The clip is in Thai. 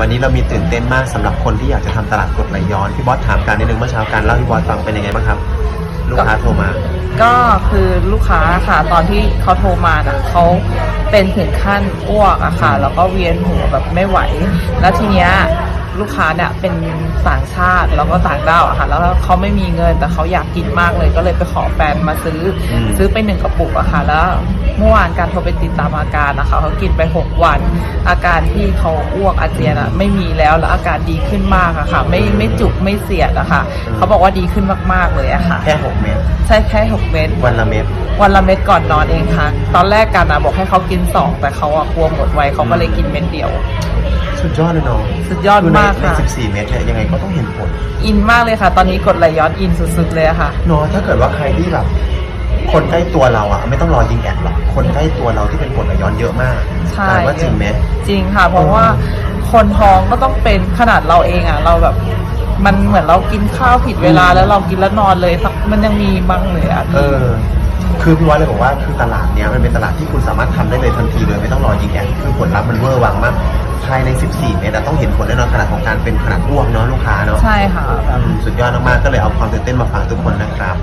วันนี้เรามีตื่นเต้นมากสำหรับคนที่อยากจะทำตลาดกดไหลย้อนพี่บอสถามการนิดนึงเมื่อเช้าการเล่าที่บอสฟังเป็นยังไงบ้างครับ ลูกค้าโทรมา ก็คือลูกค้าค่ะตอนที่เขาโทรมาน่ะเขาเป็นถึงขั้นอ้วกอะค่ะแล้วก็เวียนหัวแบบไม่ไหว แล้วทีเนี้ย ลูกค้าเนี่ยเป็นต่างชาติแล้วก็ต่างด้าวอะค่ะ แล้วเขาไม่มีเงินแต่เขาอยากกินมากเลย ก็เลยไปขอแฟนมาซื้ออม ซื้อไปหนึ่งกระปุกอะค่ะ แล้วเมื่อวานการโทรไปติดตามอาการนะคะเขากินไปหกวัน อาการที่เขาอ้วกอาเจียนอะไม่มีแล้วแล้วอาการดีขึ้นมากอะค่ะ ไม่ไม่จุกไม่เสียดอะค่ะเขาบอกว่าดีขึ้นมากๆเลยอะค่ะ แค่6เม็ดใช่แค่หกเม็ด วันละเม็ด วันละเม็ดก่อนนอนเองค่ะ ตอนแรกกันนะบอกให้เขากินสองแต่เขาอะกลัวหมดไวเขาก็เลยกินเม็ดเดียว สุดยอดเลยเนาะสุดยอดมากในค่ะ ใน14 เม็ดเนี่ยยังไงก็ต้องเห็นผลอินมากเลยค่ะ ตอนนี้กดไหลย้อนอินสุดๆเลยอะค่ะ เนาะถ้าเกิดว่าใครที่แบบคนใกล้ตัวเราอะไม่ต้องรอยิงแอดหรอกคนใกล้ตัวเราที่เป็นกดไหลย้อนเยอะมากใช่ แต่ว่าจริงไหม จริงค่ะ เพราะว่าคนท้องก็ต้องเป็นขนาดเราเองอะเราแบบ มันเหมือนเรากินข้าวผิดเวลาแล้วเรากินแล้วนอนเลยสักมันยังมีบ้างเลยอะเออ คือพี่วอยเลยบอกว่าคือตลาดเนี้ยมันเป็นตลาดที่คุณสามารถทำได้เลยทันทีเลยไม่ต้องรอยิงแอดคือผลลัพธ์มันเวอร์วังมากภายใน 14 เมตรอะต้องเห็นผลแน่นอนขนาดของการเป็นขนาดอ้วกเนาะลูกค้าเนาะใช่ค่ะ อืมสุดยอดมากๆก็เลยเอาความตื่นเต้นมาฝากทุกคนนะครับ